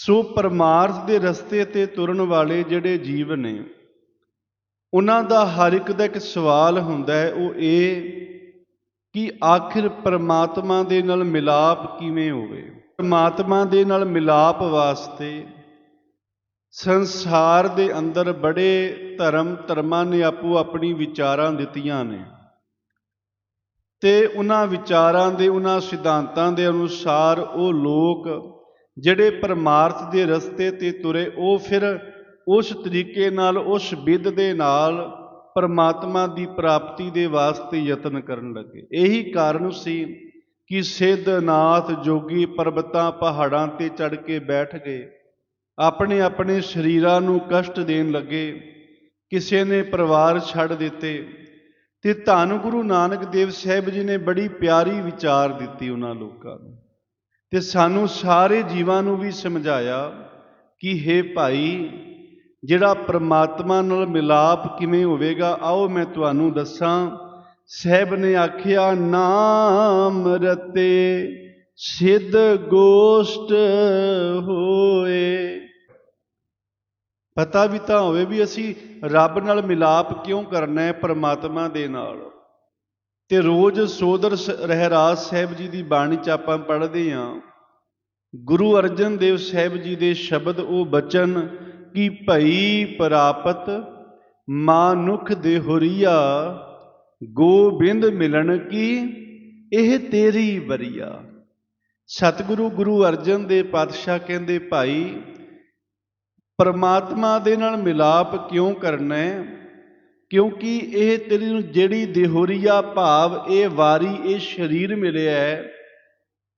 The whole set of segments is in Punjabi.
ਸੋ ਪਰਮਾਰਥ ਦੇ ਰਸਤੇ ਤੇ ਤੁਰਨ ਵਾਲੇ ਜਿਹੜੇ ਜੀਵ ਨੇ, ਉਹਨਾਂ ਦਾ ਹਰ ਇੱਕ ਦਾ ਇੱਕ ਸਵਾਲ ਹੁੰਦਾ ਹੈ, ਉਹ ਇਹ ਕਿ ਆਖਿਰ ਪਰਮਾਤਮਾ ਦੇ ਨਾਲ ਮਿਲਾਪ ਕਿਵੇਂ ਹੋਵੇ? ਪਰਮਾਤਮਾ ਦੇ ਨਾਲ ਮਿਲਾਪ ਵਾਸਤੇ ਸੰਸਾਰ ਦੇ ਅੰਦਰ ਬੜੇ ਧਰਮ ਧਰਮਾਂ ਨੇ ਆਪੋ ਆਪਣੀ ਵਿਚਾਰਾਂ ਦਿੱਤੀਆਂ ਨੇ ਤੇ ਉਹਨਾਂ ਵਿਚਾਰਾਂ ਦੇ, ਉਹਨਾਂ ਸਿਧਾਂਤਾਂ ਦੇ ਅਨੁਸਾਰ ਉਹ ਲੋਕ ਜਿਹੜੇ ਪਰਮਾਰਥ ਦੇ ਰਸਤੇ ਤੇ ਤੁਰੇ, ਉਹ ਫਿਰ ਉਸ ਤਰੀਕੇ ਨਾਲ, ਉਸ ਵਿਧ ਦੇ ਨਾਲ ਪਰਮਾਤਮਾ ਦੀ ਪ੍ਰਾਪਤੀ ਦੇ ਵਾਸਤੇ ਯਤਨ ਕਰਨ ਲੱਗੇ। ਇਹੀ ਕਾਰਨ ਸੀ ਕਿ ਸਿੱਧਨਾਥ ਜੋਗੀ ਪਰਬਤਾਂ ਪਹਾੜਾਂ ਤੇ ਚੜ ਕੇ ਬੈਠ ਗਏ। ਆਪਣੇ ਆਪਣੇ ਸਰੀਰਾਂ ਨੂੰ ਕਸ਼ਟ ਦੇਣ ਲੱਗੇ। ਕਿਸੇ ਨੇ ਪਰਿਵਾਰ ਛੱਡ ਦਿੱਤੇ ਤੇ ਧੰਨ ਗੁਰੂ ਨਾਨਕ ਦੇਵ ਸਾਹਿਬ ਜੀ ਨੇ ਬੜੀ ਪਿਆਰੀ ਵਿਚਾਰ ਦਿੱਤੀ ਉਹਨਾਂ ਲੋਕਾਂ ਨੂੰ। ਤੇ ਸਾਨੂੰ ਸਾਰੇ ਜੀਵਾਂ ਨੂੰ ਵੀ ਸਮਝਾਇਆ ਕਿ हे ਭਾਈ, ਜਿਹੜਾ ਪ੍ਰਮਾਤਮਾ ਨਾਲ ਮਿਲਾਪ ਕਿਵੇਂ ਹੋਵੇਗਾ, ਆਓ ਮੈਂ ਤੁਹਾਨੂੰ ਦੱਸਾਂ। ਸਾਹਿਬ ਨੇ ਆਖਿਆ, ਨਾਮ ਰਤੇ ਸਿੱਧ ਗੋਸ਼ਟ ਹੋਏ। ਪਤਾ ਵੀ ਤਾਂ ਹੋਵੇ ਵੀ ਅਸੀਂ ਰੱਬ ਨਾਲ ਮਿਲਾਪ ਕਿਉਂ ਕਰਨਾ ਹੈ ਪਰਮਾਤਮਾ ਦੇ ਨਾਲ। ਤੇ ਰੋਜ਼ ਸੋਦਰ ਸ- ਰਹਿਰਾਜ ਸਾਹਿਬ ਜੀ ਦੀ ਬਾਣੀ ਚ ਆਪਾਂ ਪੜ੍ਹਦੇ ਹਾਂ ਗੁਰੂ ਅਰਜਨ ਦੇਵ ਸਾਹਿਬ ਜੀ ਦੇ ਸ਼ਬਦ ਉਹ ਬਚਨ ਕਿ ਭਈ ਪ੍ਰਾਪਤ ਮਾਨੁਖ ਦੇ ਹੁਰੀਆ, ਗੋਬਿੰਦ ਮਿਲਣ ਕੀ ਇਹ ਤੇਰੀ ਬਰੀਆ ਸਤਿਗੁਰੂ ਗੁਰੂ ਅਰਜਨ ਦੇ ਪਾਤਸ਼ਾਹ ਕਹਿੰਦੇ, ਭਾਈ, ਪਰਮਾਤਮਾ ਦੇ ਨਾਲ ਮਿਲਾਪ ਕਿਉਂ ਕਰਨਾ ਹੈ? ਕਿਉਂਕਿ ਇਹ ਤੇਰੀ ਨੂੰ ਜਿਹੜੀ ਦੇਹੋਰੀਆ ਭਾਵ, ਇਹ ਵਾਰੀ, ਇਹ ਸਰੀਰ ਮਿਲਿਆ ਹੈ,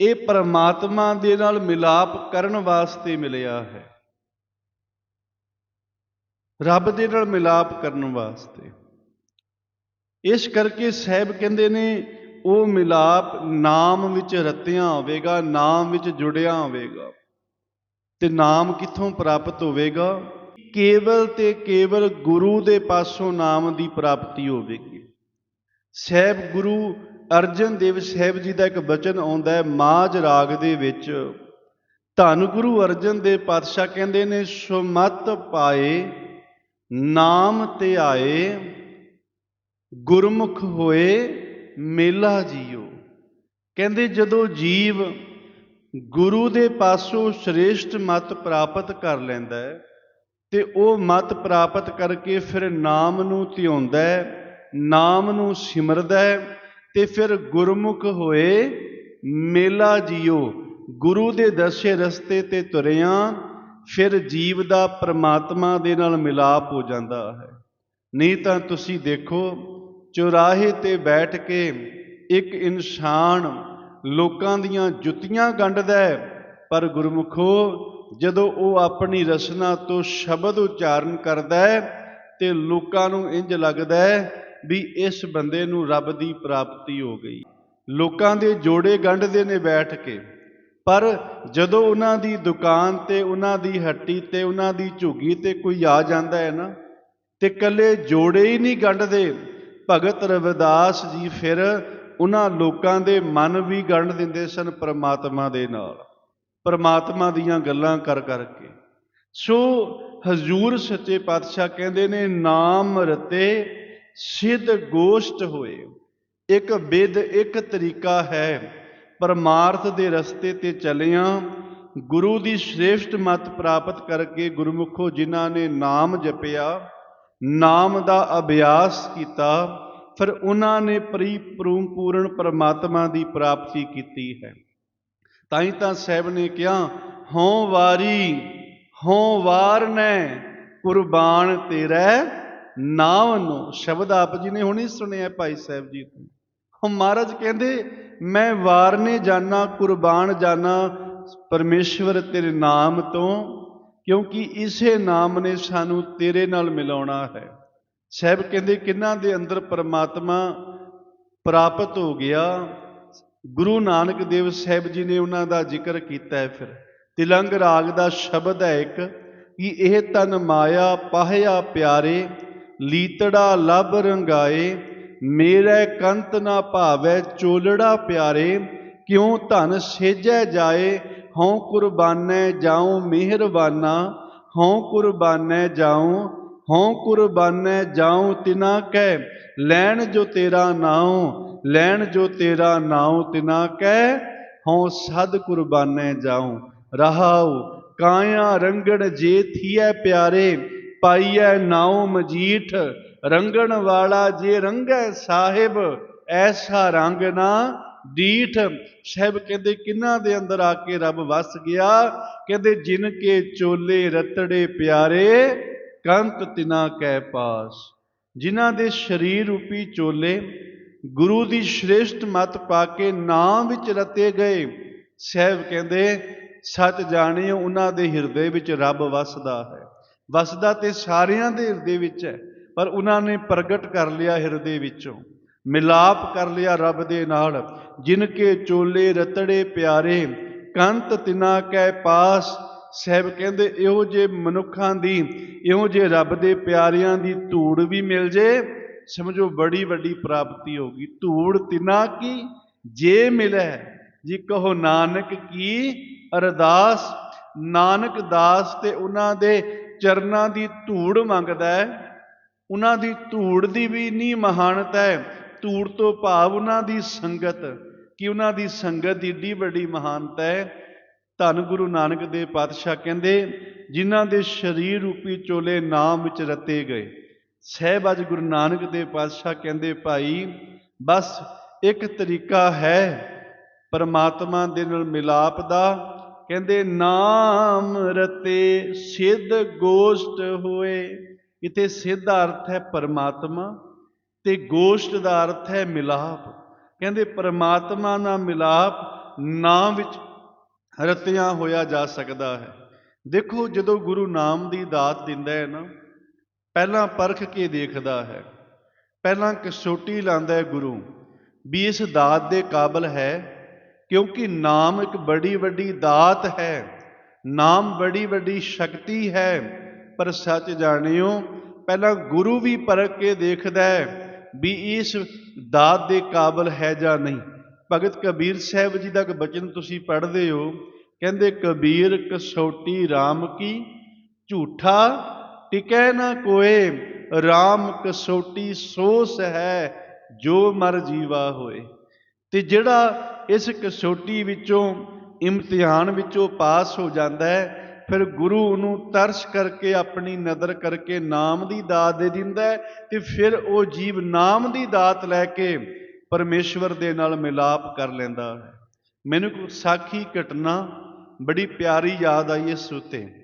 ਇਹ ਪਰਮਾਤਮਾ ਦੇ ਨਾਲ ਮਿਲਾਪ ਕਰਨ ਵਾਸਤੇ ਮਿਲਿਆ ਹੈ। ਰੱਬ ਦੇ ਨਾਲ ਮਿਲਾਪ ਕਰਨ ਵਾਸਤੇ। ਇਸ ਕਰਕੇ ਸਾਹਿਬ ਕਹਿੰਦੇ ਨੇ, ਉਹ ਮਿਲਾਪ ਨਾਮ ਵਿੱਚ ਰਤਿਆ ਹੋਵੇਗਾ, ਨਾਮ ਵਿੱਚ ਜੁੜਿਆ ਹੋਵੇਗਾ। ਤੇ ਨਾਮ ਕਿੱਥੋਂ ਪ੍ਰਾਪਤ ਹੋਵੇਗਾ? ਕੇਵਲ ਤੇ ਕੇਵਲ ਗੁਰੂ ਦੇ ਪਾਸੋਂ ਨਾਮ ਦੀ ਪ੍ਰਾਪਤੀ ਹੋਵੇਗੀ। ਸਹਿਬ ਗੁਰੂ ਅਰਜਨ ਦੇਵ ਸਾਹਿਬ ਜੀ ਦਾ ਇੱਕ ਬਚਨ ਆਉਂਦਾ ਹੈ, ਮਾਝ ਰਾਗ ਦੇ ਵਿੱਚ, ਧੰਨ ਗੁਰੂ ਅਰਜਨ ਦੇ ਪਾਤਸ਼ਾਹ ਕਹਿੰਦੇ ਨੇ ਸੁਮਤ ਪਾਏ, ਨਾਮ ਤੇ ਆਏ, ਗੁਰਮੁਖ ਹੋਏ, ਮੇਲਾ ਜੀਓ। ਕਹਿੰਦੇ ਜਦੋਂ ਜੀਵ ਗੁਰੂ ਦੇ ਪਾਸੋਂ ਸ੍ਰੇਸ਼ਟ ਮਤ ਪ੍ਰਾਪਤ ਕਰ ਲੈਂਦਾ ਹੈ ਤੇ ਉਹ ਮਤ ਪ੍ਰਾਪਤ ਕਰਕੇ ਫਿਰ ਨਾਮ ਨੂੰ ਧਿਆਉਂਦਾ ਹੈ, ਨਾਮ ਨੂੰ ਸਿਮਰਦਾ ਹੈ ਤੇ ਫਿਰ ਗੁਰਮੁਖ ਹੋਏ, ਮੇਲਾ ਜੀਓ, ਗੁਰੂ ਦੇ ਦੱਸੇ ਰਸਤੇ ਤੇ ਤੁਰਿਆ, ਫਿਰ ਜੀਵ ਦਾ ਪ੍ਰਮਾਤਮਾ ਦੇ ਨਾਲ ਮਿਲਾਪ ਹੋ ਜਾਂਦਾ ਹੈ। ਨਹੀਂ ਤਾਂ ਤੁਸੀਂ ਦੇਖੋ, ਚੁਰਾਹੇ ਤੇ ਬੈਠ ਕੇ ਇੱਕ ਇਨਸਾਨ ਲੋਕਾਂ ਦੀਆਂ ਜੁੱਤੀਆਂ ਗੰਢਦਾ ਹੈ, ਪਰ ਗੁਰਮੁਖੋ ਜਦੋਂ ਉਹ ਆਪਣੀ ਰਸਨਾ ਤੋਂ ਸ਼ਬਦ ਉਚਾਰਨ ਕਰਦਾ ਹੈ ਤੇ ਲੋਕਾਂ ਨੂੰ ਇੰਜ ਲੱਗਦਾ ਹੈ ਵੀ ਇਸ ਬੰਦੇ ਨੂੰ ਰੱਬ ਦੀ ਪ੍ਰਾਪਤੀ ਹੋ ਗਈ। ਲੋਕਾਂ ਦੇ ਜੋੜੇ ਗੰਢਦੇ ਨੇ ਬੈਠ ਕੇ। ਪਰ ਜਦੋਂ ਉਹਨਾਂ ਦੀ ਦੁਕਾਨ ਤੇ, ਉਹਨਾਂ ਦੀ ਹੱਟੀ ਤੇ, ਉਹਨਾਂ ਦੀ ਝੁੱਗੀ ਤੇ ਕੋਈ ਆ ਜਾਂਦਾ ਹੈ ਨਾ, ਤੇ ਕੱਲੇ ਜੋੜੇ ਹੀ ਨਹੀਂ ਗੰਢਦੇ। ਭਗਤ ਰਵਿਦਾਸ ਜੀ ਫਿਰ ਉਹਨਾਂ ਲੋਕਾਂ ਦੇ ਮਨ ਵੀ ਗੰਢ ਦਿੰਦੇ ਸਨ ਪ੍ਰਮਾਤਮਾ ਦੇ ਨਾਲ। ਪਰਮਾਤਮਾ ਦੀਆਂ ਗੱਲਾਂ ਕਰ ਕਰਕੇ। ਸੋ ਹਜ਼ੂਰ ਸੱਚੇ ਪਾਤਸ਼ਾਹ ਕਹਿੰਦੇ ਨੇ, ਨਾਮ ਰਤੇ ਸਿੱਧ ਗੋਸ਼ਟ ਹੋਏ। ਇੱਕ ਵਿਦ ਇੱਕ ਤਰੀਕਾ ਹੈ। ਪਰਮਾਰਥ ਦੇ ਰਸਤੇ ਤੇ ਚੱਲਿਆਂ, ਗੁਰੂ ਦੀ ਸ੍ਰੇਸ਼ਟ ਮਤ ਪ੍ਰਾਪਤ ਕਰਕੇ ਗੁਰਮੁਖੋ ਜਿਨ੍ਹਾਂ ਨੇ ਨਾਮ ਜਪਿਆ, ਨਾਮ ਦਾ ਅਭਿਆਸ ਕੀਤਾ, ਫਿਰ ਉਹਨਾਂ ਨੇ ਪਰਿਪੂਰਨ ਪਰਮਾਤਮਾ ਦੀ ਪ੍ਰਾਪਤੀ ਕੀਤੀ ਹੈ। ਤਾਂ ਹੀ ਤਾਂ ਸਾਹਿਬ ਨੇ ਕਿਹਾ, ਹਉ ਵਾਰੀ, ਹਉ ਵਾਰ ਨੇ, ਕੁਰਬਾਨ ਤੇਰਾ ਨਾਮ ਨੂੰ ਸ਼ਬਦ ਆਪ ਜੀ ਨੇ ਹੁਣੀ ਸੁਣਿਆ ਭਾਈ ਸਾਹਿਬ ਜੀ ਤੋਂ। ਉਹ ਮਹਾਰਾਜ ਕਹਿੰਦੇ, ਮੈਂ ਵਾਰਨੇ ਜਾਣਾ ਕੁਰਬਾਨ ਜਾਣਾ ਪਰਮੇਸ਼ਵਰ ਤੇਰੇ ਨਾਮ ਤੋਂ, ਕਿਉਂਕਿ ਇਸੇ ਨਾਮ ਨੇ ਸਾਨੂੰ ਤੇਰੇ ਨਾਲ ਮਿਲਾਉਣਾ ਹੈ। ਸਾਹਿਬ ਕਹਿੰਦੇ, ਕਿੰਨਾਂ ਦੇ ਅੰਦਰ ਪਰਮਾਤਮਾ ਪ੍ਰਾਪਤ ਹੋ ਗਿਆ ਗੁਰੂ ਨਾਨਕ ਦੇਵ ਸਾਹਿਬ ਜੀ ਨੇ ਉਹਨਾਂ ਦਾ ਜ਼ਿਕਰ ਕੀਤਾ ਹੈ ਫਿਰ। ਤਿਲੰਗ ਰਾਗ ਦਾ ਸ਼ਬਦ ਹੈ ਇੱਕ, ਕਿ ਇਹ ਤਨ ਮਾਇਆ ਪਾਹਿਆ ਪਿਆਰੇ, ਲੀਤੜਾ ਲਬ ਰੰਗਾਏ, ਮੇਰੇ ਕੰਤ ਨਾ ਭਾਵੈ ਚੋਲੜਾ ਪਿਆਰੇ, ਕਿਉ ਧਨ ਸੇਜੈ ਜਾਏ, ਹਉ ਕੁਰਬਾਨੈ ਜਾਉ ਮਿਹਰਬਾਨਾ, ਹਉ ਕੁਰਬਾਨੈ ਜਾਉ, ਹਉ ਕੁਰਬਾਨੈ ਜਾਉ ਤਿਨਾ ਕੈ, ਲੈਣ ਜੋ ਤੇਰਾ ਨਾਉ ਲੈਣ ਜੋ ਤੇਰਾ ਨਾਉ ਤਿਨਾ ਕੈ ਹਉ ਸਦ ਕੁਰਬਾਨੈ ਜਾਉ। ਰਹਾਉ, ਕਾਇਆ ਰੰਗਣ ਜੇ ਥੀਐ ਪਿਆਰੇ, ਪਾਈਐ ਨਾਉ ਮਜੀਠ। ਰੰਗਣ ਵਾਲਾ ਜੇ ਰੰਗੈ ਸਾਹਿਬ, ਐਸਾ ਰੰਗ ਨਾ ਡੀਠ ਸਾਹਿਬ ਕਹਿੰਦੇ, ਕਿੰਨਾ ਦੇ ਅੰਦਰ ਆ ਕੇ ਰੱਬ ਵਸ ਗਿਆ? ਕਹਿੰਦੇ, ਜਿਨ ਕੇ ਚੋਲੇ ਰਤੜੇ ਪਿਆਰੇ, ਕੰਤ ਤਿਨਾ ਕੈ ਪਾਸ। ਜਿਨ੍ਹਾਂ ਦੇ ਸਰੀਰ ਰੂਪੀ ਚੋਲੇ ਗੁਰੂ ਦੀ ਸ਼੍ਰੇਸ਼ਟ ਮਤ ਪਾ ਕੇ ਨਾਮ ਵਿੱਚ ਰਤੇ ਗਏ। ਸਾਹਿਬ ਕਹਿੰਦੇ, ਸੱਚ ਜਾਣਿਓ, ਉਹਨਾਂ ਦੇ ਹਿਰਦੇ ਵਿੱਚ ਰੱਬ ਵਸਦਾ ਹੈ। ਵਸਦਾ ਤੇ ਸਾਰਿਆਂ ਦੇ ਹਿਰਦੇ ਵਿੱਚ ਹੈ, ਪਰ ਉਹਨਾਂ ਨੇ ਪ੍ਰਗਟ ਕਰ ਲਿਆ ਹਿਰਦੇ ਵਿੱਚੋਂ। ਮਿਲਾਪ ਕਰ ਲਿਆ ਰੱਬ ਦੇ ਨਾਲ। ਜਿਨ ਕੇ ਚੋਲੇ ਰਤੜੇ ਪਿਆਰੇ, ਕੰਤ ਤਿਨਾ ਕੈ ਪਾਸ। ਸਾਹਿਬ ਕਹਿੰਦੇ, ਇਹੋ ਜੇ ਮਨੁੱਖਾਂ ਦੀ, ਇਹੋ ਜੇ ਰੱਬ ਦੇ ਪਿਆਰਿਆਂ ਦੀ ਧੂੜ ਵੀ ਮਿਲ ਜੇ। ਸਮਝੋ ਬੜੀ ਵੱਡੀ ਪ੍ਰਾਪਤੀ ਹੋਗੀ ਧੂੜ ਤਿਨਾ ਕੀ? ਜੇ ਮਿਲੈ, ਜੀ ਕਹੋ ਨਾਨਕ ਕੀ? ਅਰਦਾਸ, ਨਾਨਕ ਦਾਸ ਤੇ ਉਹਨਾਂ ਦੇ ਚਰਨਾਂ ਦੀ ਧੂੜ ਮੰਗਦਾ ਹੈ। ਉਹਨਾਂ ਦੀ ਧੂੜ ਦੀ ਵੀ ਇੰਨੀ ਮਹਾਨਤਾ ਹੈ। ਧੂੜ ਤੋਂ ਭਾਵ ਉਹਨਾਂ ਦੀ ਸੰਗਤ, ਕਿ ਉਹਨਾਂ ਦੀ ਸੰਗਤ ਦੀ ਏਡੀ ਵੱਡੀ ਮਹਾਨਤਾ ਹੈ। ਧੰਨ ਗੁਰੂ ਨਾਨਕ ਦੇਵ ਪਾਤਸ਼ਾਹ ਕਹਿੰਦੇ, ਜਿਨ੍ਹਾਂ ਦੇ ਸਰੀਰ ਰੂਪੀ ਚੋਲੇ ਨਾਮ ਵਿੱਚ ਰਤੇ ਗਏ। ਸਹਿਬ ਗੁਰੂ ਨਾਨਕ ਦੇਵ ਪਾਤਸ਼ਾਹ ਕਹਿੰਦੇ, ਭਾਈ, ਬਸ ਇੱਕ ਤਰੀਕਾ ਹੈ ਪਰਮਾਤਮਾ ਦੇ ਨਾਲ ਮਿਲਾਪ ਦਾ। ਕਹਿੰਦੇ, ਨਾਮ ਰਤੇ ਸਿੱਧ ਗੋਸ਼ਟ ਹੋਏ। ਇਥੇ ਸਿੱਧ ਅਰਥ ਹੈ ਪਰਮਾਤਮਾ ਤੇ ਗੋਸ਼ਟ ਦਾ ਅਰਥ ਹੈ ਮਿਲਾਪ। ਕਹਿੰਦੇ, ਪਰਮਾਤਮਾ ਨਾਲ ਮਿਲਾਪ ਨਾਮ ਵਿੱਚ ਰਤਿਆ ਹੋਇਆ ਜਾ ਸਕਦਾ ਹੈ। ਦੇਖੋ, ਜਦੋਂ ਗੁਰੂ ਨਾਮ ਦੀ ਦਾਤ ਦਿੰਦਾ ਹੈ ਨਾ ਪਹਿਲਾਂ ਪਰਖ ਕੇ ਦੇਖਦਾ ਹੈ। ਪਹਿਲਾਂ ਕਸੋਟੀ ਲਾਂਦਾ ਹੈ ਗੁਰੂ, ਵੀ ਇਸ ਦਾਤ ਦੇ ਕਾਬਲ ਹੈ, ਕਿਉਂਕਿ ਨਾਮ ਇੱਕ ਬੜੀ ਵੱਡੀ ਦਾਤ ਹੈ। ਨਾਮ ਬੜੀ ਵੱਡੀ ਸ਼ਕਤੀ ਹੈ, ਪਰ ਸੱਚ ਜਾਣਿਓ, ਪਹਿਲਾਂ ਗੁਰੂ ਵੀ ਪਰਖ ਕੇ ਦੇਖਦਾ ਹੈ ਵੀ ਇਸ ਦਾਤ ਦੇ ਕਾਬਲ ਹੈ ਜਾਂ ਨਹੀਂ। ਭਗਤ ਕਬੀਰ ਸਾਹਿਬ ਜੀ ਦਾ ਇੱਕ ਬਚਨ ਤੁਸੀਂ ਪੜ੍ਹਦੇ ਹੋ, ਕਹਿੰਦੇ ਕਬੀਰ ਕਸੌਟੀ RAM ਕੀ ਝੂਠਾ ਟਿਕੈ ਨਾ ਕੋਏ RAM ਕਸੌਟੀ ਸੋਸ ਹੈ ਜੋ ਮਰ ਜੀਵਾ ਹੋਏ। ਤੇ ਜਿਹੜਾ ਇਸ ਕਸੌਟੀ ਵਿੱਚੋਂ, ਇਮਤਿਹਾਨ ਵਿੱਚੋਂ ਪਾਸ ਹੋ ਜਾਂਦਾ ਹੈ, ਫਿਰ ਗੁਰੂ ਉਹਨੂੰ ਤਰਸ ਕਰਕੇ ਆਪਣੀ ਨਦਰ ਕਰਕੇ ਨਾਮ ਦੀ ਦਾਤ ਦੇ ਦਿੰਦਾ ਹੈ ਤੇ ਫਿਰ ਉਹ ਜੀਵ ਨਾਮ ਦੀ ਦਾਤ ਲੈ ਕੇ ਪਰਮੇਸ਼ਵਰ ਦੇ ਨਾਲ ਮਿਲਾਪ ਕਰ ਲੈਂਦਾ ਮੈਨੂੰ ਇੱਕ ਸਾਖੀ ਘਟਨਾ ਬੜੀ ਪਿਆਰੀ ਯਾਦ ਆਈ ਇਸ ਉਤੇ।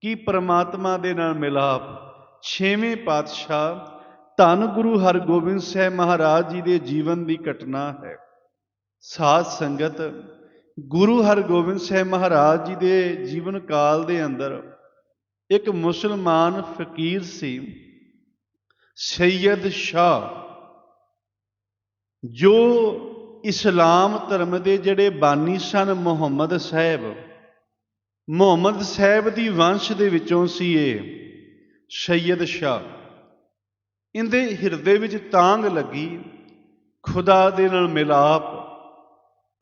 ਕਿ ਪ੍ਰਮਾਤਮਾ ਦੇ ਨਾਲ ਮਿਲਾਪ। ਛੇਵੇਂ ਪਾਤਸ਼ਾਹ ਧੰਨ ਗੁਰੂ ਹਰਗੋਬਿੰਦ ਸਾਹਿਬ ਮਹਾਰਾਜ ਜੀ ਦੇ ਜੀਵਨ ਦੀ ਘਟਨਾ ਹੈ। ਸਾਧ ਸੰਗਤ ਗੁਰੂ ਹਰਗੋਬਿੰਦ ਸਾਹਿਬ ਮਹਾਰਾਜ ਜੀ ਦੇ ਜੀਵਨ ਕਾਲ ਦੇ ਅੰਦਰ ਇੱਕ ਮੁਸਲਮਾਨ ਫਕੀਰ ਸੀ, ਸੈਯਦ ਸ਼ਾਹ, ਜੋ ਇਸਲਾਮ ਧਰਮ ਦੇ ਜਿਹੜੇ ਬਾਨੀ ਸਨ ਮੁਹੰਮਦ ਸਾਹਿਬ ਮੁਹੰਮਦ ਸਾਹਿਬ ਦੀ ਵੰਸ਼ ਦੇ ਵਿੱਚੋਂ ਸੀ ਇਹ, ਸੈਯਦ ਸ਼ਾਹ। ਇਹਦੇ ਹਿਰਦੇ ਵਿੱਚ ਤਾਂਗ ਲੱਗੀ, ਖੁਦਾ ਦੇ ਨਾਲ ਮਿਲਾਪ।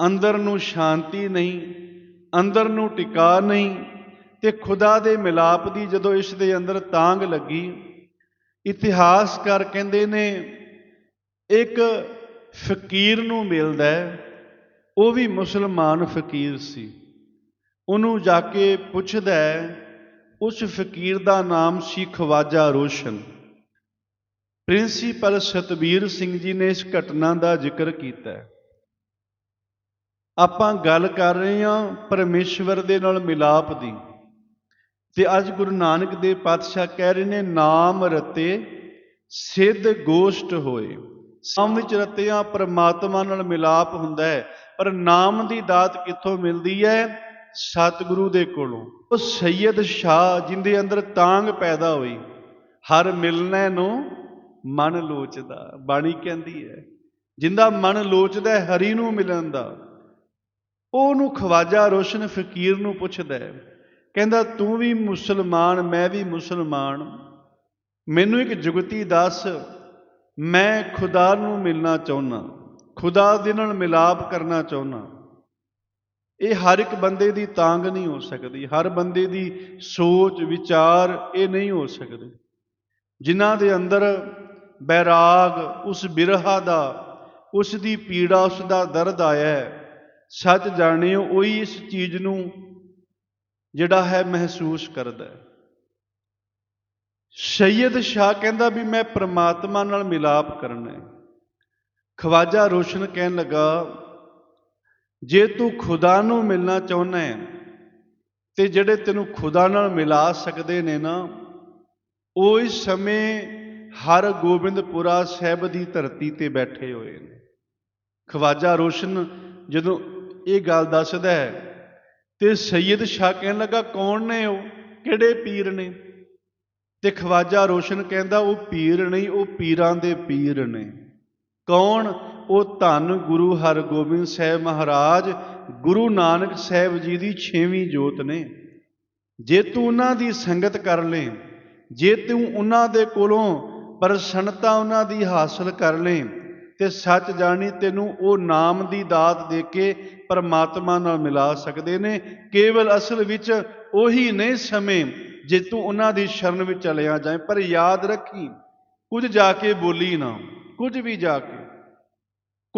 ਅੰਦਰ ਨੂੰ ਸ਼ਾਂਤੀ ਨਹੀਂ, ਅੰਦਰ ਨੂੰ ਟਿਕਾ ਨਹੀਂ, ਤੇ ਖੁਦਾ ਦੇ ਮਿਲਾਪ ਦੀ ਜਦੋਂ ਇਸ ਦੇ ਅੰਦਰ ਤਾਂਗ ਲੱਗੀ ਇਤਿਹਾਸਕਾਰ ਕਹਿੰਦੇ ਨੇ, ਇੱਕ ਫਕੀਰ ਨੂੰ ਮਿਲਦਾ ਉਹ ਵੀ ਮੁਸਲਮਾਨ ਫਕੀਰ ਸੀ। ਉਹਨੂੰ ਜਾ ਕੇ ਪੁੱਛਦਾ ਉਸ ਫਕੀਰ ਦਾ ਨਾਮ ਸੀ ਖਵਾਜਾ ਰੋਸ਼ਨ। ਪ੍ਰਿੰਸੀਪਲ ਸਤਬੀਰ ਸਿੰਘ ਜੀ ਨੇ ਇਸ ਘਟਨਾ ਦਾ ਜ਼ਿਕਰ ਕੀਤਾ ਹੈ। ਆਪਾਂ ਗੱਲ ਕਰ ਰਹੇ ਹਾਂ ਪਰਮੇਸ਼ਵਰ ਦੇ ਨਾਲ ਮਿਲਾਪ ਦੀ। ਤੇ ਅੱਜ ਗੁਰੂ ਨਾਨਕ ਦੇਵ ਪਾਤਸ਼ਾਹ ਕਹਿ ਰਹੇ ਨੇ, ਨਾਮ ਰਤੇ ਸਿੱਧ ਗੋਸ਼ਟ ਹੋਏ। ਸਮ ਵਿੱਚ ਰਤਿਆਂ ਪਰਮਾਤਮਾ ਨਾਲ ਮਿਲਾਪ ਹੁੰਦਾ ਹੈ, ਪਰ ਨਾਮ ਦੀ ਦਾਤ ਕਿੱਥੋਂ ਮਿਲਦੀ ਹੈ? ਸਤਿਗੁਰੂ ਦੇ ਕੋਲੋਂ। ਉਹ ਸੈਯਦ ਸ਼ਾਹ ਜਿੰਦੇ ਅੰਦਰ ਤਾਂਗ ਪੈਦਾ ਹੋਈ। ਹਰ ਮਿਲਣੇ ਨੂੰ ਮਨ ਲੋਚਦਾ। ਬਾਣੀ ਕਹਿੰਦੀ ਹੈ, ਜਿੰਦਾ ਮਨ ਲੋਚਦਾ ਹਰੀ ਨੂੰ ਮਿਲਣ ਦਾ। ਉਹਨੂੰ ਖਵਾਜਾ ਰੋਸ਼ਨ ਫਕੀਰ ਨੂੰ ਪੁੱਛਦਾ ਕਹਿੰਦਾ, ਤੂੰ ਵੀ ਮੁਸਲਮਾਨ, ਮੈਂ ਵੀ ਮੁਸਲਮਾਨ। ਮੈਨੂੰ ਇੱਕ ਜੁਗਤੀ ਦੱਸ। ਮੈਂ ਖੁਦਾ ਨੂੰ ਮਿਲਣਾ ਚਾਹੁੰਦਾ ਖੁਦਾ ਦੇ ਨਾਲ ਮਿਲਾਪ ਕਰਨਾ ਚਾਹੁੰਦਾ ਇਹ ਹਰ ਇੱਕ ਬੰਦੇ ਦੀ ਤਾਂਗ ਨਹੀਂ ਹੋ ਸਕਦੀ, ਹਰ ਬੰਦੇ ਦੀ ਸੋਚ, ਵਿਚਾਰ ਇਹ ਨਹੀਂ ਹੋ ਸਕਦੇ। ਜਿਨ੍ਹਾਂ ਦੇ ਅੰਦਰ ਬੈਰਾਗ, ਉਸ ਬਿਰਹਾ ਦਾ, ਉਸ ਦੀ ਪੀੜਾ, ਉਸ ਦਾ ਦਰਦ ਆਇਆ ਹੈ, ਸੱਚ ਜਾਣਿਓ, ਉਹੀ ਇਸ ਚੀਜ਼ ਨੂੰ ਜਿਹੜਾ ਹੈ ਮਹਿਸੂਸ ਕਰਦਾ ਹੈ। ਸੈਯਦ ਸ਼ਾਹ ਕਹਿੰਦਾ ਵੀ ਮੈਂ ਪ੍ਰਮਾਤਮਾ ਨਾਲ ਮਿਲਾਪ ਕਰਨਾ ਹੈ। ਖਵਾਜਾ ਰੋਸ਼ਨ ਕਹਿਣ ਲੱਗਾ ਜੇ ਤੂੰ ਖੁਦਾ ਨੂੰ ਮਿਲਣਾ ਚਾਹੁੰਦਾ ਹੈ ਤੇ ਜਿਹੜੇ ਤੈਨੂੰ ਖੁਦਾ ਨਾਲ ਮਿਲਾ ਸਕਦੇ ਨੇ ਨਾ, ਉਹ ਇਸ ਸਮੇਂ ਹਰ ਗੋਬਿੰਦਪੁਰਾ ਸਾਹਿਬ ਦੀ ਧਰਤੀ ਤੇ ਬੈਠੇ ਹੋਏ ਨੇ। ਖਵਾਜਾ ਰੋਸ਼ਨ ਜਦੋਂ ਇਹ ਗੱਲ ਦੱਸਦਾ ਹੈ, ਤੇ ਸੈਯਦ ਸ਼ਾਹ ਕਹਿਣ ਲੱਗਾ, ਕੌਣ ਨੇ ਉਹ? ਕਿਹੜੇ ਪੀਰ ਨੇ? ਤੇ ਖਵਾਜਾ ਰੋਸ਼ਨ ਕਹਿੰਦਾ, ਉਹ ਪੀਰ ਨਹੀਂ, ਉਹ ਪੀਰਾਂ ਦੇ ਪੀਰ ਨੇ। ਕੌਣ ਉਹ ਧੰਨ ਗੁਰੂ ਹਰਗੋਬਿੰਦ ਸਾਹਿਬ ਮਹਾਰਾਜ, ਗੁਰੂ ਨਾਨਕ ਸਾਹਿਬ ਜੀ ਦੀ ਛੇਵੀਂ ਜੋਤ ਨੇ। ਜੇ ਤੂੰ ਉਹਨਾਂ ਦੀ ਸੰਗਤ ਕਰ ਲੇ, ਜੇ ਤੂੰ ਉਹਨਾਂ ਦੇ ਕੋਲੋਂ ਪ੍ਰਸੰਨਤਾ ਉਹਨਾਂ ਦੀ ਹਾਸਲ ਕਰ ਲੇ, ਤੇ ਸੱਚ ਜਾਣੀ ਤੈਨੂੰ ਉਹ ਨਾਮ ਦੀ ਦਾਤ ਦੇ ਕੇ ਪਰਮਾਤਮਾ ਨਾਲ ਮਿਲਾ ਸਕਦੇ ਨੇ। ਕੇਵਲ ਅਸਲ ਵਿੱਚ ਉਹੀ ਨਹੀਂ ਸਮੇਂ ਜੇ ਤੂੰ ਉਹਨਾਂ ਦੀ ਸ਼ਰਨ ਵਿੱਚ ਚਲਿਆ ਜਾਏ। ਪਰ ਯਾਦ ਰੱਖੀ, ਕੁਝ ਜਾ ਕੇ ਬੋਲੀ ਨਾ, ਕੁਝ ਵੀ ਜਾ ਕੇ।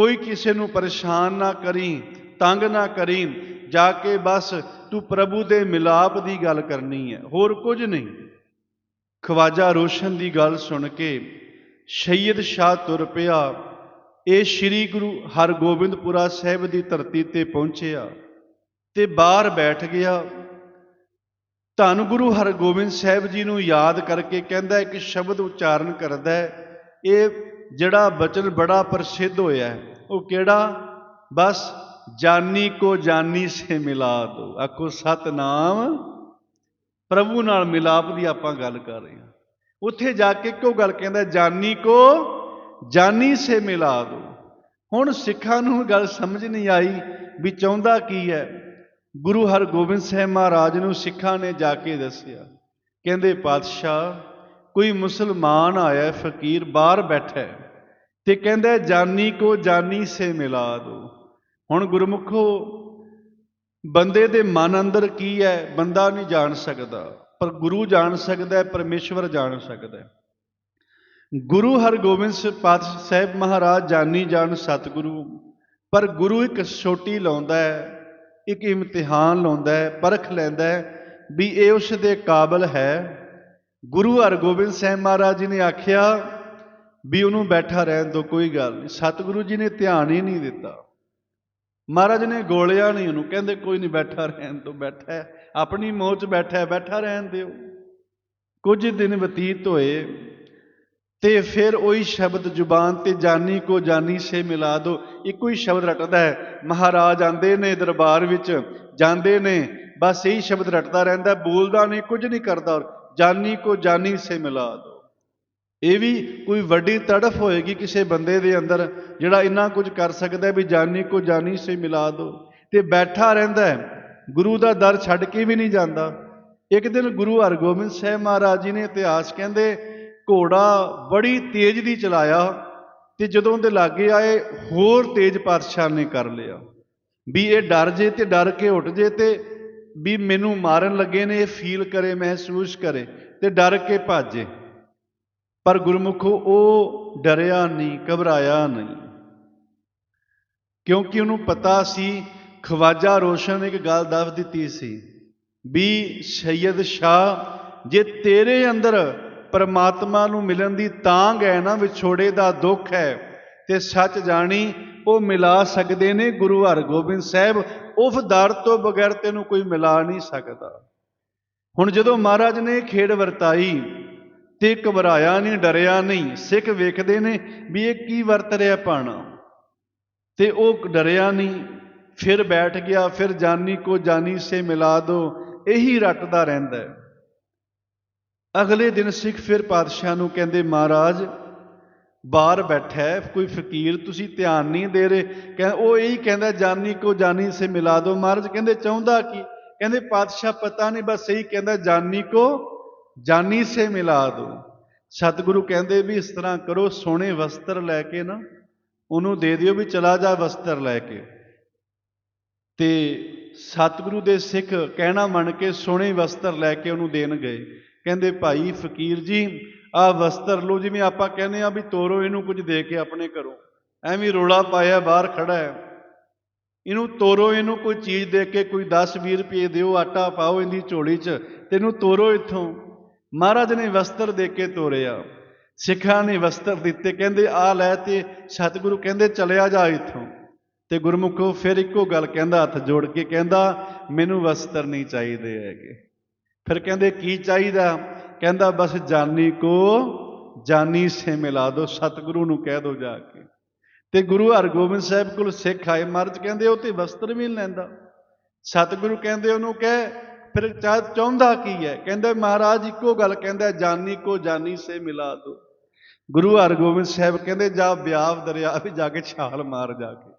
ਕੋਈ ਕਿਸੇ ਨੂੰ ਪਰੇਸ਼ਾਨ ਨਾ ਕਰੀ, ਤੰਗ ਨਾ ਕਰੀ, ਜਾ ਕੇ ਬਸ ਤੂੰ ਪ੍ਰਭੂ ਦੇ ਮਿਲਾਪ ਦੀ ਗੱਲ ਕਰਨੀ ਹੈ, ਹੋਰ ਕੁਝ ਨਹੀਂ। ਖਵਾਜਾ ਰੋਸ਼ਨ ਦੀ ਗੱਲ ਸੁਣ ਕੇ ਸੈਯਦ ਸ਼ਾਹ ਤੁਰ ਪਿਆ। ਇਹ ਸ੍ਰੀ ਗੁਰੂ ਹਰਗੋਬਿੰਦਪੁਰਾ ਸਾਹਿਬ ਦੀ ਧਰਤੀ ਤੇ ਪਹੁੰਚਿਆ ਤੇ ਬਾਹਰ ਬੈਠ ਗਿਆ। ਧੰਨ ਗੁਰੂ ਹਰਗੋਬਿੰਦ ਸਾਹਿਬ ਜੀ ਨੂੰ ਯਾਦ ਕਰਕੇ ਕਹਿੰਦਾ ਇੱਕ ਸ਼ਬਦ ਉਚਾਰਨ ਕਰਦਾ ਹੈ, ਇਹ ਜਿਹੜਾ ਬਚਨ ਬੜਾ ਪ੍ਰਸਿੱਧ ਹੋਇਆ ਉਹ ਕਿਹੜਾ? ਬਸ ਜਾਨੀ ਕੋ ਜਾਨੀ ਸੇ ਮਿਲਾ ਦੋ ਆਖੋ, ਸਤਨਾਮ ਪ੍ਰਭੂ ਨਾਲ ਮਿਲਾਪ ਦੀ ਆਪਾਂ ਗੱਲ ਕਰ ਰਹੇ ਹਾਂ। ਉੱਥੇ ਜਾ ਕੇ ਕਿਉਂ ਗੱਲ ਕਹਿੰਦਾ, ਜਾਨੀ ਕੋ ਜਾਨੀ ਸੇ ਮਿਲਾ ਦੋ ਹੁਣ ਸਿੱਖਾਂ ਨੂੰ ਗੱਲ ਸਮਝ ਨਹੀਂ ਆਈ ਵੀ ਚਾਹੁੰਦਾ ਕੀ ਹੈ। ਗੁਰੂ ਹਰਗੋਬਿੰਦ ਸਾਹਿਬ ਮਹਾਰਾਜ ਨੂੰ ਸਿੱਖਾਂ ਨੇ ਜਾ ਕੇ ਦੱਸਿਆ, ਕਹਿੰਦੇ, ਪਾਤਸ਼ਾਹ ਕੋਈ ਮੁਸਲਮਾਨ ਆਇਆ, ਫਕੀਰ ਬਾਹਰ ਬੈਠਾ ਹੈ ਤੇ ਕਹਿੰਦਾ, ਜਾਨੀ ਕੋ ਜਾਨੀ ਸੇ ਮਿਲਾ ਦੋ। ਹੁਣ ਗੁਰਮੁਖੋ, ਬੰਦੇ ਦੇ ਮਨ ਅੰਦਰ ਕੀ ਹੈ? ਬੰਦਾ ਨਹੀਂ ਜਾਣ ਸਕਦਾ, ਪਰ ਗੁਰੂ ਜਾਣ ਸਕਦਾ ਹੈ, ਪਰਮੇਸ਼ਵਰ ਜਾਣ ਸਕਦਾ ਗੁਰੂ ਹਰਗੋਬਿੰਦ ਸ- ਪਾਤਸ਼ਾਹ ਸਾਹਿਬ ਮਹਾਰਾਜ ਜਾਨੀ ਜਾਣ ਸਤਿਗੁਰੂ, ਪਰ ਗੁਰੂ ਇੱਕ ਛੋਟੀ ਲਾਉਂਦਾ ਹੈ, ਇੱਕ ਇਮਤਿਹਾਨ ਲਾਉਂਦਾ ਹੈ, ਪਰਖ ਲੈਂਦਾ ਹੈ ਵੀ ਇਹ ਉਸ ਦੇ ਕਾਬਲ ਹੈ। ਗੁਰੂ ਹਰਗੋਬਿੰਦ ਸਾਹਿਬ ਮਹਾਰਾਜ ਜੀ ਨੇ ਆਖਿਆ ਵੀ ਉਹਨੂੰ ਬੈਠਾ ਰਹਿਣ ਦੋ ਕੋਈ ਗੱਲ ਨਹੀਂ। ਸਤਿਗੁਰੂ ਜੀ ਨੇ ਧਿਆਨ ਹੀ ਨਹੀਂ ਦਿੱਤਾ। ਮਹਾਰਾਜ ਨੇ ਗੋਲਿਆ ਨਹੀਂ ਉਹਨੂੰ, ਕਹਿੰਦੇ ਕੋਈ ਨਹੀਂ, ਬੈਠਾ ਰਹਿਣ ਤੋਂ ਬੈਠਾ ਹੈ। ਆਪਣੀ ਮੋਹ 'ਚ ਬੈਠਾ ਹੈ, ਬੈਠਾ ਰਹਿਣ ਦਿਓ। ਕੁਝ ਦਿਨ ਬਤੀਤ ਹੋਏ ਤੇ ਫਿਰ ਉਹੀ ਸ਼ਬਦ ਜ਼ੁਬਾਨ ਤੇ ਜਾਨੀ ਕੋ ਜਾਨੀ ਸੇ ਮਿਲਾ ਦੋ। ਇੱਕੋ ਹੀ ਸ਼ਬਦ ਰਟਦਾ ਹੈ। ਮਹਾਰਾਜ ਆਂਦੇ ਨੇ ਦਰਬਾਰ ਵਿੱਚ, ਜਾਂਦੇ ਨੇ, ਬਸ ਇਹੀ ਸ਼ਬਦ ਰਟਦਾ ਰਹਿੰਦਾ ਬੋਲਦਾ ਨਹੀਂ, ਕੁਝ ਨਹੀਂ ਕਰਦਾ। ਜਾਨੀ ਕੋ ਜਾਨੀ ਸੇ ਮਿਲਾ ਦੋ। ਇਹ ਵੀ ਕੋਈ ਵੱਡੀ ਤੜਫ ਹੋਏਗੀ ਕਿਸੇ ਬੰਦੇ ਦੇ ਅੰਦਰ ਜਿਹੜਾ ਇੰਨਾ ਕੁਝ ਕਰ ਸਕਦਾ ਵੀ ਜਾਨੀ ਕੋ ਜਾਨੀ ਸੇ ਮਿਲਾ ਦੋ। ਤੇ ਬੈਠਾ ਰਹਿੰਦਾ ਹੈ, ਗੁਰੂ ਦਾ ਦਰ ਛੱਡ ਕੇ ਵੀ ਨਹੀਂ ਜਾਂਦਾ। ਇੱਕ ਦਿਨ ਗੁਰੂ ਹਰਗੋਬਿੰਦ ਸਾਹਿਬ ਮਹਾਰਾਜ ਜੀ ਨੇ ਇਤਿਹਾਸ ਕਹਿੰਦੇ, ਘੋੜਾ ਬੜੀ ਤੇਜ਼ ਦੀ ਚਲਾਇਆ ਤੇ ਜਦੋਂ ਉਹਦੇ ਲਾਗੇ ਆਏ, ਹੋਰ ਤੇਜ਼ ਪਾਤਸ਼ਾਹ ਨੇ ਕਰ ਲਿਆ। ਵੀ ਇਹ ਡਰ ਜੇ ਤੇ ਡਰ ਕੇ ਉੱਠ ਜੇ ਤੇ ਵੀ ਮੈਨੂੰ ਮਾਰਨ ਲੱਗੇ ਨੇ, ਇਹ ਫੀਲ ਕਰੇ, ਮਹਿਸੂਸ ਕਰੇ ਤੇ ਡਰ ਕੇ ਭਾਜੇ। ਪਰ ਗੁਰਮੁਖੋ, ਉਹ ਡਰਿਆ ਨਹੀਂ, ਘਬਰਾਇਆ ਨਹੀਂ। ਕਿਉਂਕਿ ਉਹਨੂੰ ਪਤਾ ਸੀ, ਖਵਾਜਾ ਰੋਸ਼ਨ ਇੱਕ ਗੱਲ ਦੱਸ ਦਿੱਤੀ ਸੀ ਵੀ ਸੈਯਦ ਸ਼ਾਹ, ਜੇ ਤੇਰੇ ਅੰਦਰ ਪਰਮਾਤਮਾ ਨੂੰ ਮਿਲਣ ਦੀ ਤਾਂਗ ਹੈ ਨਾ, ਵਿਛੋੜੇ ਦਾ ਦੁੱਖ ਹੈ ਤੇ ਸੱਚ ਜਾਣੀ, ਉਹ ਮਿਲਾ ਸਕਦੇ ਨੇ ਗੁਰੂ ਹਰਗੋਬਿੰਦ ਸਾਹਿਬ ਉਸ ਦਰ ਤੋਂ ਬਗੈਰ ਤੈਨੂੰ ਕੋਈ ਮਿਲਾ ਨਹੀਂ ਸਕਦਾ। ਹੁਣ ਜਦੋਂ ਮਹਾਰਾਜ ਨੇ ਖੇਡ ਵਰਤਾਈ ਤੇ ਘਬਰਾਇਆ ਨਹੀਂ, ਡਰਿਆ ਨਹੀਂ, ਸਿੱਖ ਵੇਖਦੇ ਨੇ ਵੀ ਇਹ ਕੀ ਵਰਤ ਰਿਹਾ ਪਾਣਾ ਤੇ ਉਹ ਡਰਿਆ ਨਹੀਂ, ਫਿਰ ਬੈਠ ਗਿਆ, ਫਿਰ ਜਾਨੀ ਕੋ ਜਾਨੀ ਸੇ ਮਿਲਾ ਦੋ, ਇਹੀ ਰੱਟਦਾ ਰਹਿੰਦਾ ਅਗਲੇ ਦਿਨ ਸਿੱਖ ਫਿਰ ਪਾਤਸ਼ਾਹ ਨੂੰ ਕਹਿੰਦੇ, ਮਹਾਰਾਜ ਬਾਹਰ ਬੈਠਾ ਹੈ, ਕੋਈ ਫਕੀਰ ਤੁਸੀਂ ਧਿਆਨ ਨਹੀਂ ਦੇ ਰਹੇ। ਕਹਿੰਦਾ, ਉਹ ਇਹੀ ਕਹਿੰਦਾ, ਜਾਨੀ ਕੋ ਜਾਨੀ ਸੇ ਮਿਲਾ ਦੋ। ਮਹਾਰਾਜ ਕਹਿੰਦੇ, ਚਾਹੁੰਦਾ ਕੀ? ਕਹਿੰਦੇ, ਪਾਤਸ਼ਾਹ ਪਤਾ ਨਹੀਂ, ਬਸ ਇਹੀ ਕਹਿੰਦਾ, ਜਾਨੀ ਕੋ ਜਾਨੀ ਸੇ ਮਿਲਾ ਦੋ। ਸਤਿਗੁਰੂ ਕਹਿੰਦੇ ਵੀ ਇਸ ਤਰ੍ਹਾਂ ਕਰੋ, ਸੋਹਣੇ ਵਸਤਰ ਲੈ ਕੇ ਨਾ, ਉਹਨੂੰ ਦੇ ਦਿਓ ਵੀ ਚਲਾ ਜਾ ਵਸਤਰ ਲੈ ਕੇ। ਤੇ ਸਤਿਗੁਰੂ ਦੇ ਸਿੱਖ ਕਹਿਣਾ ਮੰਨ ਕੇ ਸੋਹਣੇ ਵਸਤਰ ਲੈ ਕੇ ਉਹਨੂੰ ਦੇਣ ਗਏ। ਕਹਿੰਦੇ, ਭਾਈ ਫਕੀਰ ਜੀ ਆਹ ਵਸਤਰ ਲਓ, ਜਿਵੇਂ ਆਪਾਂ ਕਹਿੰਦੇ ਆ ਵੀ ਤੋਰੋ, ਇਹਨੂੰ ਕੁਝ ਦੇ ਕੇ ਆਪਣੇ ਘਰੋਂ। ਐਵੇਂ ਰੋਲਾ ਪਾਇਆ, ਬਾਹਰ ਖੜਾ ਹੈ। ਇਹਨੂੰ ਤੋਰੋ, ਇਹਨੂੰ ਕੋਈ ਚੀਜ਼ ਦੇ ਕੇ, ਕੋਈ 10 20 ਰੁਪਏ ਦਿਓ, ਆਟਾ ਪਾਓ ਇਹਦੀ ਝੋਲੀ 'ਚ, ਤੇ ਇਹਨੂੰ ਤੋਰੋ ਇੱਥੋਂ। ਮਹਾਰਾਜ ਨੇ ਵਸਤਰ ਦੇ ਕੇ ਤੋਰਿਆ। ਸਿੱਖਾਂ ਨੇ ਵਸਤਰ ਦਿੱਤੇ। ਕਹਿੰਦੇ, ਆ ਲੈ ਤੇ ਸਤਿਗੁਰੂ ਕਹਿੰਦੇ, ਚਲਿਆ ਜਾ ਇੱਥੋਂ। ਤੇ ਗੁਰਮੁਖੋ ਫਿਰ ਇੱਕੋ ਗੱਲ ਕਹਿੰਦਾ, ਹੱਥ ਜੋੜ ਕੇ ਕਹਿੰਦਾ, ਮੈਨੂੰ ਵਸਤਰ ਨਹੀਂ ਚਾਹੀਦੇ ਹੈਗੇ। ਫਿਰ ਕਹਿੰਦੇ, ਕੀ ਚਾਹੀਦਾ? ਕਹਿੰਦਾ, ਬਸ ਜਾਨੀ ਕੋ, ਜਾਨੀ ਸੇ ਮਿਲਾ ਦੋ, ਸਤਿਗੁਰੂ ਨੂੰ ਕਹਿ ਦੋ ਜਾ ਕੇ। ਤੇ ਗੁਰੂ ਹਰਗੋਬਿੰਦ ਸਾਹਿਬ ਕੋਲ ਸਿੱਖ ਆਏ ਮਰਜ ਕਹਿੰਦੇ, ਉਹ ਤੇ ਵਸਤਰ ਵੀ ਨਹੀਂ ਲੈਂਦਾ। ਸਤਿਗੁਰੂ ਕਹਿੰਦੇ ਉਹਨੂੰ, ਕਹਿ, ਫਿਰ ਚਾ- ਚਾਹੁੰਦਾ ਕੀ ਹੈ? ਕਹਿੰਦੇ, ਮਹਾਰਾਜ, ਇੱਕੋ ਗੱਲ ਕਹਿੰਦਾ, ਜਾਨੀ ਕੋ, ਜਾਨੀ ਸੇ ਮਿਲਾ ਦੋ। ਗੁਰੂ ਹਰਗੋਬਿੰਦ ਸਾਹਿਬ ਕਹਿੰਦੇ, ਜਾ ਬਿਆਵ ਦਰਿਆ ਵੀ ਜਾ ਕੇ ਛਾਲ ਮਾਰ ਜਾ ਕੇ,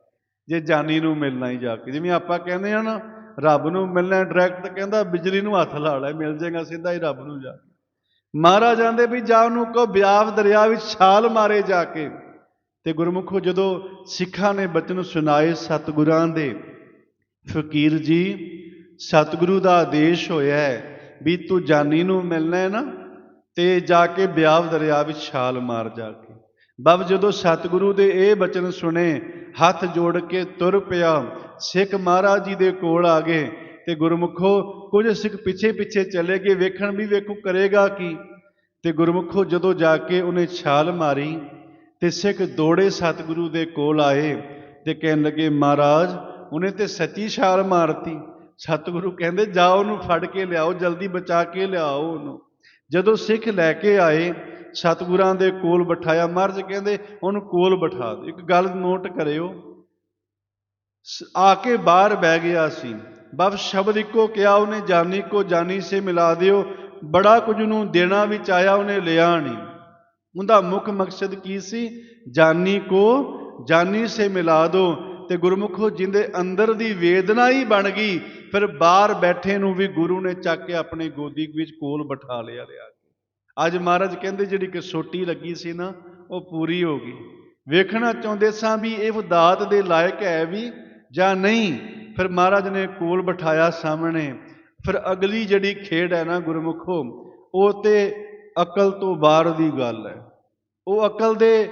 ਜੇ ਜਾਨੀ ਨੂੰ ਮਿਲਣਾ ਹੀ ਜਾ ਕੇ। ਜਿਵੇਂ ਆਪਾਂ ਕਹਿੰਦੇ ਆ ਨਾ, ਰੱਬ ਨੂੰ ਮਿਲਣਾ ਡਾਇਰੈਕਟ ਕਹਿੰਦਾ, ਬਿਜਲੀ ਨੂੰ ਹੱਥ ਲਾ ਲੈ, ਮਿਲ ਜਾਏਗਾ ਸਿੱਧਾ ਹੀ ਰੱਬ ਨੂੰ ਜਾ ਕੇ। ਮਹਾਰਾਜ ਆਂਦੇ ਵੀ ਜਾ ਉਹਨੂੰ ਕੋ ਬਿਆਵ ਦਰਿਆ ਵਿੱਚ ਛਾਲ ਮਾਰੇ ਜਾ ਕੇ। ਤੇ ਗੁਰਮੁਖੋ ਜਦੋਂ ਸਿੱਖਾਂ ਨੇ ਬਚਨ ਸੁਣਾਏ ਸਤਿਗੁਰਾਂ ਦੇ, ਫਕੀਰ ਜੀ, ਸਤਿਗੁਰੂ ਦਾ ਆਦੇਸ਼ ਹੋਇਆ ਹੈ ਵੀ ਤੂੰ ਜਾਨੀ ਨੂੰ ਮਿਲਣਾ ਹੈ ਨਾ, ਤੇ ਜਾ ਕੇ ਬਿਆਵ ਦਰਿਆ ਵਿੱਚ ਛਾਲ ਮਾਰ ਜਾ ਕੇ। ਬਬ ਜਦੋਂ ਸਤਿਗੁਰੂ ਦੇ ਇਹ ਬਚਨ ਸੁਣੇ, ਹੱਥ ਜੋੜ ਕੇ ਤੁਰ ਪਿਆ, ਸਿੱਖ ਮਹਾਰਾਜ ਜੀ ਦੇ ਕੋਲ ਆ ਗਏ ਤੇ ਗੁਰਮੁਖੋ, ਕੁਝ ਸਿੱਖ ਪਿੱਛੇ ਪਿੱਛੇ ਚਲੇ ਗਏ, ਵੇਖਣ ਵੀ ਵੇਖੋ ਕਰੇਗਾ ਕੀ? ਤੇ ਗੁਰਮੁਖੋ ਜਦੋਂ ਜਾ ਕੇ ਉਹਨੇ ਛਾਲ ਮਾਰੀ ਤੇ ਸਿੱਖ ਦੌੜੇ ਸਤਿਗੁਰੂ ਦੇ ਕੋਲ ਆਏ ਤੇ ਕਹਿਣ ਲੱਗੇ, ਮਹਾਰਾਜ, ਉਹਨੇ ਤੇ ਸੱਚੀ ਛਾਲ ਮਾਰਤੀ। ਸਤਿਗੁਰੂ ਕਹਿੰਦੇ, ਜਾਓ ਉਹਨੂੰ ਫੜ ਕੇ ਲਿਆਓ, ਜਲਦੀ ਬਚਾ ਕੇ ਲਿਆਓ ਉਹਨੂੰ। ਜਦੋਂ ਸਿੱਖ ਲੈ ਕੇ ਆਏ, ਸਤਿਗੁਰਾਂ ਦੇ ਕੋਲ ਬਿਠਾਇਆ, ਮਹਾਰਾਜ ਕਹਿੰਦੇ, ਉਹਨੂੰ ਕੋਲ ਬਿਠਾ ਦਿਓ, ਇੱਕ ਗੱਲ ਨੋਟ ਕਰਿਓ। ਆ ਕੇ ਬਾਹਰ ਬਹਿ ਗਿਆ ਸੀ। ਬਬ ਸ਼ਬਦ ਇੱਕੋ ਕਿਹਾ ਉਹਨੇ, ਜਾਨੀ ਕੋ ਜਾਨੀ ਸੇ ਮਿਲਾ ਦਿਓ। ਬੜਾ ਕੁਝ ਨੂੰ ਦੇਣਾ ਵੀ ਚਾਹਿਆ ਉਹਨੇ ਲਿਆ ਨਹੀਂ। ਉਹਦਾ ਮੁੱਖ ਮਕਸਦ ਕੀ ਸੀ? ਜਾਨੀ ਕੋ ਜਾਨੀ ਸੇ ਮਿਲਾ ਦੋ। ਤੇ ਗੁਰਮੁਖੋ ਜਿੰਦੇ ਅੰਦਰ ਦੀ ਵੇਦਨਾ ਹੀ ਬਣ ਗਈ, ਫਿਰ ਬਾਹਰ ਬੈਠੇ ਨੂੰ ਵੀ ਗੁਰੂ ਨੇ ਚੱਕ ਕੇ ਆਪਣੇ ਗੋਦੀ ਵਿੱਚ ਕੋਲ ਬਿਠਾ ਲਿਆ ਲਿਆ ਕੇ। ਅੱਜ ਮਹਾਰਾਜ ਕਹਿੰਦੇ ਜਿਹੜੀ ਕਸੋਟੀ ਲੱਗੀ ਸੀ ਨਾ, ਉਹ ਪੂਰੀ ਹੋ ਗਈ। ਵੇਖਣਾ ਚਾਹੁੰਦੇ ਸਾਂ ਵੀ ਇਹ ਦਾਤ ਦੇ ਲਾਇਕ ਹੈ ਵੀ ਜਾਂ ਨਹੀਂ? ਫਿਰ ਮਹਾਰਾਜ ਨੇ ਕੋਲ ਬਿਠਾਇਆ ਸਾਹਮਣੇ, ਫਿਰ ਅਗਲੀ ਜਿਹੜੀ ਖੇਡ ਹੈ ਨਾ ਗੁਰਮੁਖੋ, ਉਹ ਤੇ ਅਕਲ ਤੋਂ ਬਾਹਰ ਦੀ ਗੱਲ ਹੈ। ਉਹ ਅਕਲ ਦੇ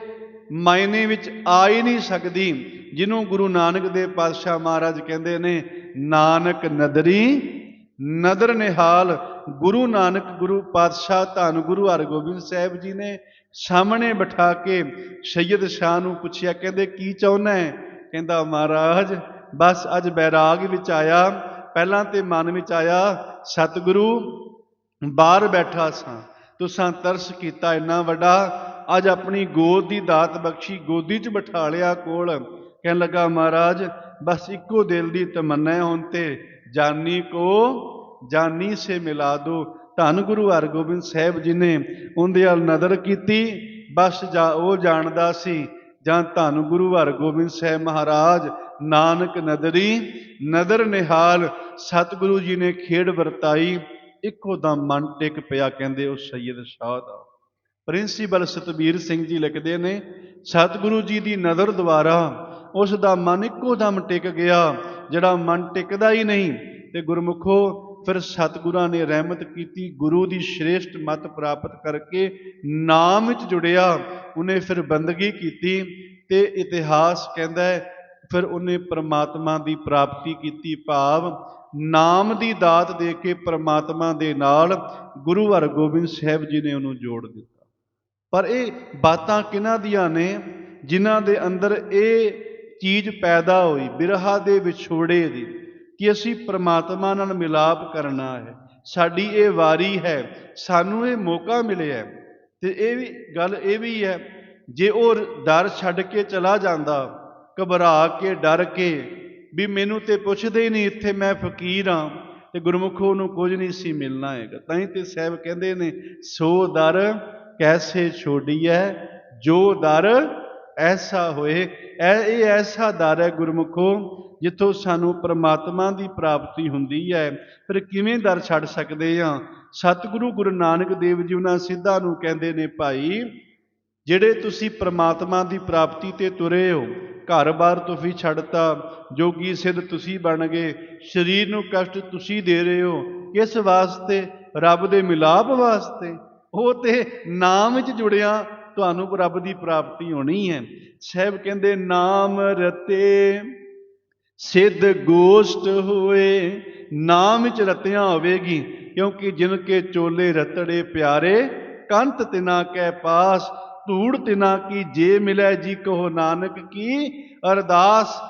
ਮਾਇਨੇ ਵਿੱਚ ਆ ਹੀ ਨਹੀਂ ਸਕਦੀ, ਜਿਹਨੂੰ ਗੁਰੂ ਨਾਨਕ ਦੇ ਪਾਤਸ਼ਾਹ ਮਹਾਰਾਜ ਕਹਿੰਦੇ ਨੇ, ਨਾਨਕ ਨਦਰੀ, ਨਦਰ ਨਿਹਾਲ, ਗੁਰੂ ਨਾਨਕ, ਗੁਰੂ ਪਾਤਸ਼ਾਹ ਧੰਨ ਗੁਰੂ ਹਰਗੋਬਿੰਦ ਸਾਹਿਬ ਜੀ ਨੇ ਸਾਹਮਣੇ ਬਿਠਾ ਕੇ ਸੈਯਦ ਸ਼ਾਹ ਨੂੰ ਪੁੱਛਿਆ, ਕਹਿੰਦੇ, ਕੀ ਚਾਹੁੰਦਾ ਹੈ? ਕਹਿੰਦਾ, ਮਹਾਰਾਜ ਬਸ ਅੱਜ ਬੈਰਾਗ ਵਿੱਚ ਆਇਆ, ਪਹਿਲਾਂ ਤੇ ਮਨ ਵਿੱਚ ਆਇਆ, ਸਤਿਗੁਰੂ, ਬਾਹਰ ਬੈਠਾ ਸਾਂ, ਤੁਸਾਂ ਤਰਸ ਕੀਤਾ ਇੰਨਾ ਵੱਡਾ, ਅੱਜ ਆਪਣੀ ਗੋਦ ਦੀ ਦਾਤ ਬਖਸ਼ੀ, ਗੋਦੀ 'ਚ ਬਿਠਾ ਲਿਆ ਕੋਲ, ਕਹਿਣ ਲੱਗਾ, ਮਹਾਰਾਜ, ਬਸ ਇੱਕੋ ਦਿਲ ਦੀ ਤਮੰਨਾ ਹੈ ਹੁਣ ਤੇ, ਜਾਨੀ ਕੋ, ਜਾਨੀ ਸੇ ਮਿਲਾ ਦੋ। ਧੰਨ ਗੁਰੂ ਹਰਗੋਬਿੰਦ ਸਾਹਿਬ ਜੀ ਨੇ ਉਹਦੇ ਵੱਲ ਨਜ਼ਰ ਕੀਤੀ, ਬਸ ਜਾ, ਉਹ ਜਾਣਦਾ ਸੀ ਜਾਂ ਧੰਨ ਗੁਰੂ ਹਰਗੋਬਿੰਦ ਸਾਹਿਬ ਮਹਾਰਾਜ, ਨਾਨਕ ਨਦਰੀ, ਨਦਰ ਨਿਹਾਲ, ਸਤਿਗੁਰੂ ਜੀ ਨੇ ਖੇਡ ਵਰਤਾਈ, ਇੱਕੋ ਦਮ ਮਨ ਟਿਕ ਪਿਆ, ਕਹਿੰਦੇ ਉਹ ਸੈਯਦ ਸ਼ਾਹ ਦਾ। ਪ੍ਰਿੰਸੀਪਲ ਸਤਬੀਰ ਸਿੰਘ ਜੀ ਲਿਖਦੇ ਨੇ, ਸਤਿਗੁਰੂ ਜੀ ਦੀ ਨਜ਼ਰ ਦੁਆਰਾ ਉਸ ਦਾ ਮਨ ਇੱਕੋ ਦਮ ਟਿਕ ਗਿਆ, ਜਿਹੜਾ ਮਨ ਟਿਕਦਾ ਹੀ ਨਹੀਂ, ਤੇ ਗੁਰਮੁਖੋ ਫਿਰ ਸਤਿਗੁਰਾਂ ਨੇ ਰਹਿਮਤ ਕੀਤੀ, ਗੁਰੂ ਦੀ ਸ਼੍ਰੇਸ਼ਟ ਮਤ ਪ੍ਰਾਪਤ ਕਰਕੇ ਨਾਮ ਵਿੱਚ ਜੁੜਿਆ, ਉਹਨੇ ਫਿਰ ਬੰਦਗੀ ਕੀਤੀ ਤੇ ਇਤਿਹਾਸ ਕਹਿੰਦਾ ਹੈ, ਫਿਰ ਉਹਨੇ ਪ੍ਰਮਾਤਮਾ ਦੀ ਪ੍ਰਾਪਤੀ ਕੀਤੀ ਭਾਵ ਨਾਮ ਦੀ ਦਾਤ ਦੇ ਕੇ ਪ੍ਰਮਾਤਮਾ ਦੇ ਨਾਲ ਗੁਰੂ ਹਰਗੋਬਿੰਦ ਸਾਹਿਬ ਜੀ ਨੇ ਉਹਨੂੰ ਜੋੜ ਦਿੱਤਾ। ਪਰ ਇਹ ਬਾਤਾਂ ਕਿਹਨਾਂ ਦੀਆਂ ਨੇ? ਜਿਨ੍ਹਾਂ ਦੇ ਅੰਦਰ ਇਹ ਚੀਜ਼ ਪੈਦਾ ਹੋਈ, ਬਿਰਹਾ ਦੇ ਵਿਛੋੜੇ ਦੀ। ਕਿ ਅਸੀਂ ਪ੍ਰਮਾਤਮਾ ਨਾਲ ਮਿਲਾਪ ਕਰਨਾ ਹੈ। ਸਾਡੀ ਇਹ ਵਾਰੀ ਹੈ, ਸਾਨੂੰ ਇਹ ਮੌਕਾ ਮਿਲਿਆ ਹੈ। ਤੇ ਇਹ ਵੀ, ਗੱਲ ਇਹ ਵੀ ਹੈ, ਜੇ ਉਹ ਡਰ ਛੱਡ ਕੇ ਚਲਾ ਜਾਂਦਾ, ਘਬਰਾ ਕੇ, ਡਰ ਕੇ, ਵੀ ਮੈਨੂੰ ਤੇ ਪੁੱਛਦੇ ਹੀ ਨਹੀਂ ਇੱਥੇ ਮੈਂ ਫਕੀਰ ਹਾਂ ਤੇ ਗੁਰਮੁਖੋ ਨੂੰ ਕੁਝ ਨਹੀਂ ਸੀ ਮਿਲਣਾ ਹੈਗਾ। ਤਾਂ ਹੀ ਤੇ ਸਾਹਿਬ ਕਹਿੰਦੇ ਨੇ, ਸੋ ਦਰ ਕੈਸੇ ਛੋੜੀਐ ਜੋ ਦਰ ਐਸਾ ਹੋਏ। ਇਹ ਇਹ ਐਸਾ ਦਰ ਹੈ ਗੁਰਮੁਖੋ ਜਿੱਥੋਂ ਸਾਨੂੰ ਪ੍ਰਮਾਤਮਾ ਦੀ ਪ੍ਰਾਪਤੀ ਹੁੰਦੀ ਹੈ, ਫਿਰ ਕਿਵੇਂ ਦਰ ਛੱਡ ਸਕਦੇ ਹਾਂ? ਸਤਿਗੁਰੂ ਗੁਰੂ ਨਾਨਕ ਦੇਵ ਜੀ ਉਹਨਾਂ ਸਿੱਧਾਂ ਨੂੰ ਕਹਿੰਦੇ ਨੇ, ਭਾਈ, ਜਿਹੜੇ ਤੁਸੀਂ ਪ੍ਰਮਾਤਮਾ ਦੀ ਪ੍ਰਾਪਤੀ ਤੇ ਤੁਰੇ ਹੋ ਘਰ-ਬਾਰ ਤੁਸੀਂ ਛੱਡਤਾ, ਜੋਗੀ ਸਿੱਧ ਤੁਸੀਂ ਬਣ ਗਏ, ਸਰੀਰ ਨੂੰ ਕਸ਼ਟ ਤੁਸੀਂ ਦੇ ਰਹੇ ਹੋ, ਕਿਸ ਵਾਸਤੇ? ਰੱਬ ਦੇ ਮਿਲਾਪ ਵਾਸਤੇ? ਉਹ ਤੇ ਨਾਮ ਵਿੱਚ ਜੁੜਿਆ, ਤੁਹਾਨੂੰ ਰੱਬ ਦੀ ਪ੍ਰਾਪਤੀ ਹੋਣੀ ਹੈ। ਸਾਹਿਬ ਕਹਿੰਦੇ, ਨਾਮ ਰਤੇ ਸਿੱਧ ਗੋਸ਼ਟ ਹੋਏ, ਨਾਮ ਵਿੱਚ ਰਤਿਆਂ ਹੋਵੇਗੀ, ਕਿਉਂਕਿ ਜਿਨ ਕੇ ਚੋਲੇ ਰਤੜੇ ਪਿਆਰੇ, ਕੰਤ ਤਿਨਾ ਕੈ ਪਾਸ, ਧੂੜ ਤਿਨਾ ਕੀ ਜੇ ਮਿਲੈ ਜੀ ਕਹੋ ਨਾਨਕ ਕੀ, ਅਰਦਾਸ